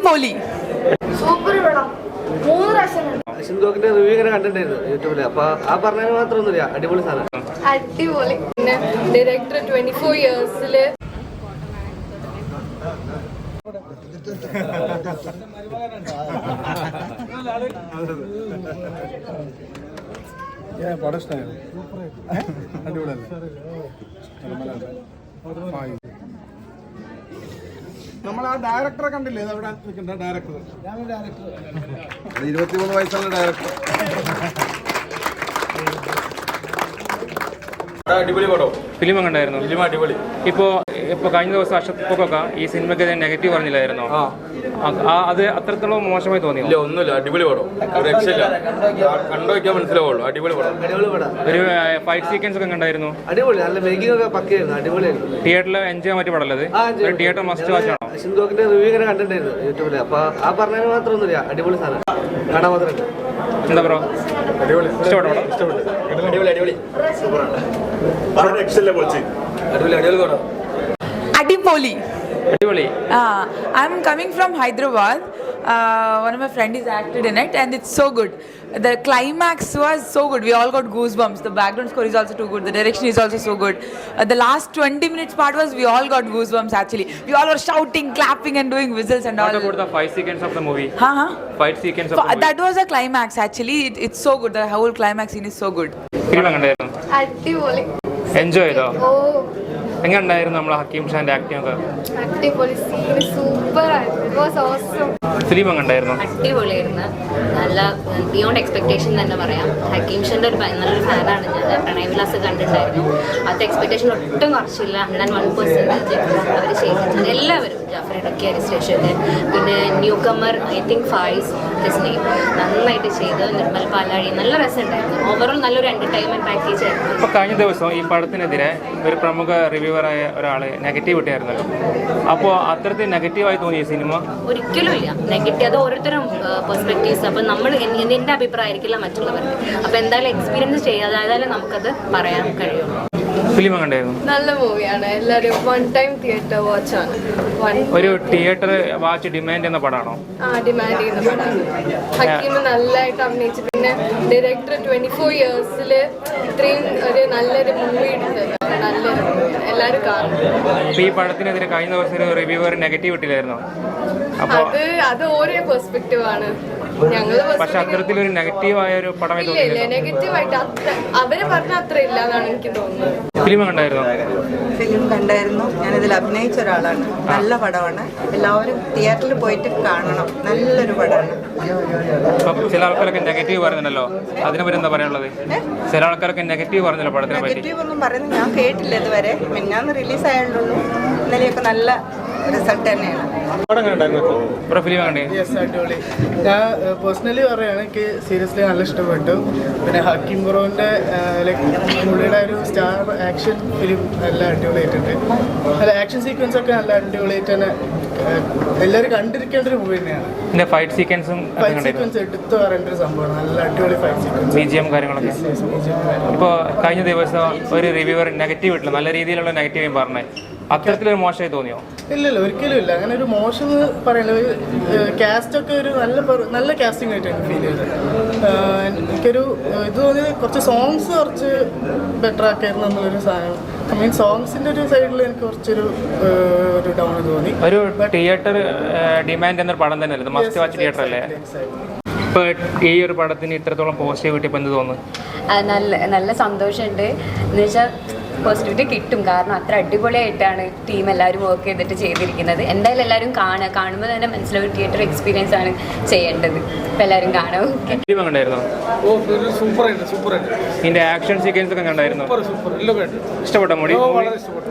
അടിപൊളി. സൂപ്പർ പടം മൂന്ന് പ്രാവശ്യം കണ്ടു. റിവ്യൂ ഇങ്ങനെ കണ്ടിട്ടുണ്ടായിരുന്നു യൂട്യൂബിൽ അപ്പൊ ആ മാത്രമൊന്നുമില്ല. അടിപൊളി സാധനം. അടിപൊളി. പിന്നെ ഡയറക്ടർ ട്വന്റി ഫോർ ഇയേഴ്സിൽ പടം ഇഷ്ടമായിരുന്നു അടിപൊളിയല്ലേ? നമ്മൾ ആ ഡയറക്ടറെ കണ്ടില്ലേ? ഇത് അവിടെ നിൽക്കുന്ന ഡയറക്ടർ ഇരുപത്തിമൂന്ന് വയസ്സുള്ള ഡയറക്ടർ അടിപൊളി പടം. ഫിലിം കണ്ടായിരുന്നു ഫിലിം അടിപൊളി. ഇപ്പോ ഇപ്പൊ കഴിഞ്ഞ ദിവസം അഷത് പൊക്കൊക്കെ ഈ സിനിമയ്ക്ക് നെഗറ്റീവ് പറഞ്ഞില്ലായിരുന്നോ? അത് അത്രത്തോളം മോശമായി തോന്നി ഇല്ല ഒന്നുമില്ല. അടിപൊളി പടം. ഒരു രക്ഷയില്ല. കണ്ടു വയ്ക്കാൻ മനസ്സിലാവുള്ളൂ. അടിപൊളി പടം. അടിപൊളി പടം. ഒരു ഫൈറ്റ് സീക്വൻസ് ഒക്കെ കണ്ടായിരുന്നു. അടിപൊളി. നല്ല മേക്കിംഗ് ഒക്കെ പക്കയായിരുന്നു. അടിപൊളിയായിരുന്നു. തിയേറ്ററിൽ എൻജോയ് ചെയ്യാൻ പറ്റിയ പടമല്ലത് ഒരു തിയേറ്റർ മസ്റ്റ് വാച്ച് ആണോ? സിന്ധുക്കിന്റെ റിവ്യൂ ഇങ്ങനെ കണ്ടിട്ടുണ്ടായിരുന്നു യൂട്യൂബിൽ അപ്പൊ ആ പറഞ്ഞതിന് മാത്രമൊന്നുമില്ല അടിപൊളി സാധനം. കാണാൻ മാത്രം എന്താ ബ്രോ അടിപൊളി. പടം? അടിപൊളി അടിപൊളി. അടിപൊളി അടിപൊളി പടം. അടിപൊളി. അടിപൊളി Uh, I'm coming from Hyderabad. Uh, one of my friends is acted in it, and it's so good. The climax was so good. We all got goosebumps. The background score is also too good. The direction is also so good. Uh, the last 20 minutes part was we all got goosebumps. Actually, we all were shouting, clapping, and doing whistles and all. What about the fight sequence of the movie? Huh? huh? Fight sequence of the So, movie. that was a climax. Actually, it, it's so good. The whole climax scene is so good. Film കണ്ടായിരുന്നു അടിപൊളി enjoy ചെയ്തോ ഓ എങ്ങനെ ഉണ്ടായിരുന്നു നമ്മളെ ഹക്കീം ഷാന്റെ acting ഒക്കെ? അടിപൊളി scene super it was awesome film കണ്ടായിരുന്നു അടിപൊളിയായിരുന്നു. നല്ല ബിയോണ്ട് എക്സ്പെക്ടേഷൻ തന്നെ പറയാം. ഹക്കീം ഷാന്റെ ഒരു നല്ലൊരു ഫാനാണ് ഞാൻ പ്രണയവിലാസ് കണ്ടിട്ടുണ്ടായിരുന്നു. അത് എക്സ്പെക്ടേഷൻ ഒട്ടും കുറച്ചില്ല. ഹൺഡ്രഡ് വൺ പെർസെന്റേജ് അവർ ചെയ്തിട്ടുണ്ട്. എല്ലാവരും ജാഫർ ഇടയ്ക്ക് അരിസ്റ്റേഷന്റെ പിന്നെ new comer I think Fayis Disney നന്നായിട്ട് ചെയ്ത് നിർമ്മൽ പാലാഴി നല്ല രസമുണ്ടായിരുന്നു. ഓവറോൾ നല്ലൊരു എന്റർടൈൻമെന്റ് പാക്കേജ് ആയിരുന്നു. ഇപ്പോൾ കഴിഞ്ഞ ദിവസം ഈ പടത്തിനെതിരെ ഒരു പ്രമുഖ റിവ്യൂവറായ ഒരാൾ നെഗറ്റീവ് ഇട്ടായിരുന്നല്ലോ അപ്പോൾ അത്തരത്തിൽ നെഗറ്റീവായി തോന്നിയ സിനിമ? ഒരിക്കലും ഇല്ല. നെഗറ്റീവ് അത് ഓരോരുത്തരും പെർസ്പെക്റ്റീവ്സ് അപ്പം നമ്മൾ എൻ- എന്റെ അഭിപ്രായം ആയിരിക്കില്ല മറ്റുള്ളവർക്ക്. അപ്പോൾ എന്തായാലും എക്സ്പീരിയൻസ് ചെയ്യാതായാലും നമുക്കത് പറയാൻ കഴിയുള്ളൂ. ഫിലിം കണ്ടായിരുന്നു നല്ല മൂവിയാണ് എല്ലാവരും വൺ ടൈം തിയേറ്റർ വാച്ച് ആണ്. ഒരു തിയേറ്റർ വാച്ച് ഡിമാൻഡ് എന്ന പടമാണോ? ആ ഡിമാൻഡ് ചെയ്യുന്ന പടമാണ് ഹക്കീം നല്ലതായിട്ട് അഭിനയിച്ചു. പിന്നെ ഡയറക്ടർ ട്വന്റി ഫോർ ഇയേഴ്സിൽ ഇത്രയും ഒരു നല്ലൊരു മൂവി എടുത്തത്. നല്ലൊരു മൂവിയാണ് എല്ലാവരും കാണും ഈ പടത്തിനെതിരെ കഴിഞ്ഞ ദിവസം ഒരു റിവ്യൂവർ നെഗറ്റീവ് ഇട്ടില്ലായിരുന്നോ? അത് അത് ഓരോ പെർസ്പെക്റ്റീവ് ആണ്. ഞങ്ങൾ പക്ഷെ അത്തരത്തിലൊരു നെഗറ്റീവായ ഒരു പടമായി തോന്നിയില്ല. നെഗറ്റീവ് ആയിട്ട് അത്ര അവർ പറഞ്ഞ അത്ര ഇല്ല എന്നാണ് എനിക്ക് തോന്നുന്നത്. ഫിലിം കണ്ടായിരുന്നോ? ഫിലിം കണ്ടായിരുന്നു. ഞാനിതിൽ അഭിനയിച്ച ഒരാളാണ്. നല്ല പടമാണ്. എല്ലാവരും തിയേറ്ററിൽ പോയിട്ട് കാണണം. നല്ലൊരു പടമാണ്. ചില ആൾക്കാരൊക്കെ നെഗറ്റീവ് പറയുന്നുണ്ടല്ലോ. അതിനെ പറ്റി എന്താ പറയാനുള്ളത്? ചില ആൾക്കാരൊക്കെ നെഗറ്റീവ് പറഞ്ഞല്ലോ പടത്തിനെ പറ്റി? നെഗറ്റീവ് ഒന്നും പറയുന്നത് ഞാൻ കേട്ടില്ല ഇതുവരെ. മിന്നാന്ന് റിലീസ് ആയുള്ളൂ. ഇന്നലെയൊക്കെ നല്ല റിസൾട്ട് തന്നെയാണ്. അടിപൊളി. ഞാൻ പേഴ്സണലി പറയുകയാണ് എനിക്ക് സീരിയസ്ലി നല്ല ഇഷ്ടപ്പെട്ടു. പിന്നെ ഹക്കിം ബ്രോന്റെ ലൈക്ക് പുള്ളിയുടെ ഒരു സ്റ്റാർ ആക്ഷൻ ഫിലിം നല്ല അടിപൊളിയായിട്ടുണ്ട്. അല്ല ആക്ഷൻ സീക്വൻസ് ഒക്കെ നല്ല അടിപൊളിയായിട്ട് തന്നെ എല്ലാവരും കണ്ടിരിക്കേണ്ട ഒരു മൂവി തന്നെയാണ്. പിന്നെ ഫൈറ്റ് സീക്വൻസും ഫൈറ്റ് സീക്വൻസ് എടുത്തു പറയേണ്ട ഒരു സംഭവമാണ്. നല്ല അടിപൊളി ഫൈറ്റ് സീക്വൻസ് ബിജിഎം കാര്യങ്ങളൊക്കെ. ഇപ്പോൾ കഴിഞ്ഞ ദിവസം ഒരു റിവ്യൂവർ നെഗറ്റീവ് ഇട്ടില്ല. നല്ല രീതിയിലുള്ള നെഗറ്റീവ് പറഞ്ഞേ. അത്തരത്തിലൊരു മോശമായി തോന്നിയോ? ഇല്ലല്ല ഒരിക്കലും ഇല്ല. അങ്ങനെ ഒരു മോശം എന്ന് പറയുന്നത് കാസ്റ്റ് ഒക്കെ ഒരു നല്ല നല്ല കാസ്റ്റിംഗ് ആയിട്ടാണ് ഫീൽ ചെയ്തത്. എനിക്കൊരു ഇത് തോന്നിയത് കുറച്ച് സോങ്സ് കുറച്ച് ബെറ്റർ ആക്കായിരുന്നു എന്നുള്ളൊരു സാധനം. ഐ മീൻ സോങ്സിന്റെ ഒരു സൈഡിൽ എനിക്ക് കുറച്ചൊരു ഒരു ഡൗൺ തോന്നി. ഒരു തിയേറ്റർ ഡിമാൻഡ് എന്നൊരു പടം തന്നെ അല്ലേ? മസ്റ്റ് വാച്ച് തിയേറ്റർ അല്ലേ? ഈ ഒരു പടത്തിന് ഇത്രത്തോളം പോസിറ്റീവ് കിട്ടിയപ്പോൾ എന്ത് തോന്നുന്നു? നല്ല നല്ല സന്തോഷമുണ്ട്. എന്ന് വെച്ചാൽ പോസിറ്റിവിറ്റി കിട്ടും. കാരണം അത്ര അടിപൊളിയായിട്ടാണ് ടീം എല്ലാവരും വർക്ക് ചെയ്തിട്ട് ചെയ്തിരിക്കുന്നത്. എന്തായാലും എല്ലാവരും കാണുക കാണുമ്പോൾ തന്നെ മനസ്സിലാവും തിയേറ്റർ എക്സ്പീരിയൻസ് ആണ് ചെയ്യേണ്ടത്. എല്ലാവരും കാണും. ഇതിന്റെ ആക്ഷൻ സീക്വൻസ് ഒക്കെ കണ്ടായിരുന്നു? സൂപ്പർ സൂപ്പർ എല്ലാം ഇഷ്ടപ്പെട്ട മോഡി വളരെ ഇഷ്ടപ്പെട്ടു.